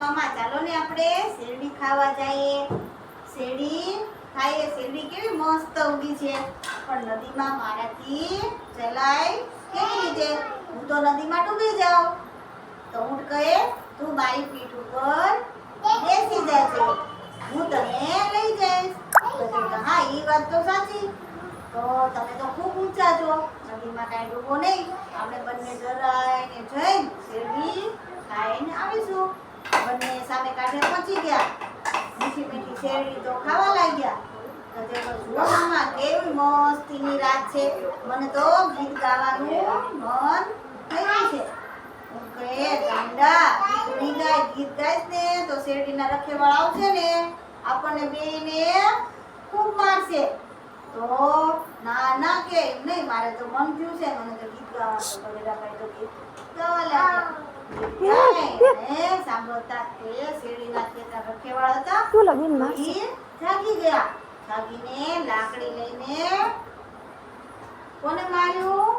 મામા ચાલો ને આપણે શેરડી ખાવા જઈએ. શેરડી ખાઈએ. શેરડી કેવી મસ્ત ઉગી છે. પણ નદીમાં મારાથી ચલાય કેવી રીતે? હું તો નદીમાં ડૂબી જાઉં. તો ઊંટ કહે, તું મારી પીઠ ઉપર બેસી જજે. હું તને લઈ જઈશ. હા એ વાત તો સાચી. તો તમે તો ખૂબ ઊંચા છો. નદીમાં કાંઈ ડૂબો નહીં. આપણે બંને જરાઈને જઈને શેરડી ખાઈને આવીશું બંને કાંઠે પહોંચી ગયા. મીઠી મીઠી શેરડી તો ખાવા લાગ્યા. ગીત ગાવાનું છે. તો શેરડીના રખેવાળ આવશે ને, આપણને બેયને ખૂબ મારશે. તો ના ના કે નહીં, મારે તો મન થયું છે. મને તો ગીત ગાવાનું ગીત ગાવા લાગ્યા. સાંભળતા તે શેરડીના ખેતર રખેવાળ હતા. બોલો બેન મારશે જાગી ગયા. જાગીને લાકડી લઈને કોને માર્યું?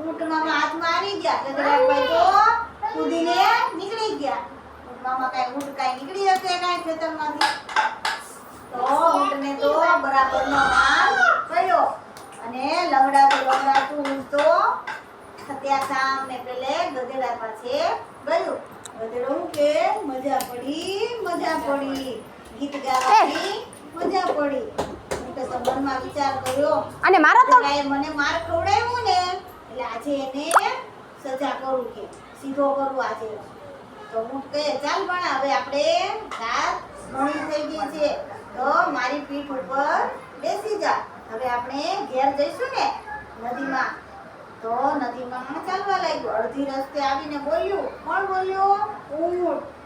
ઊંટમાં હાથ મારી ગયા. ગજરાભાઈ તો કૂદીને નીકળી ગયા. ઊંટમાં કાંઈ ઊંટ કાંઈ નીકળી શકે કાંઈ ખેતરમાંથી? તો ઊંટને તો બરાબરનો માર અને લંગડાતું લંગડાતું ઊંટ તો ત્યાં પેલે ગધેડા પાસે ગયું. ગધેડો હું કે મજા પડી મજા પડી. ગીત ગાવાની મજા પડી. ઊંટે તો મનમાં વિચાર કર્યો. અને મારો તો મને માર ખવડાવ્યો ને એટલે આજે એને સજા કરું કે સીધો કરું આજે. તો હું કહે ચાલ પણ હવે આપણે રાત ઘણી થઈ ગઈ છે. તો મારી પીઠ ઉપર બેસી જા. હવે આપણે ઘેર જઈશું ને નદીમાં ચાલવા રસ્તે આવીને બોલ્યું કોણ બોલ્યું? ઊંટ.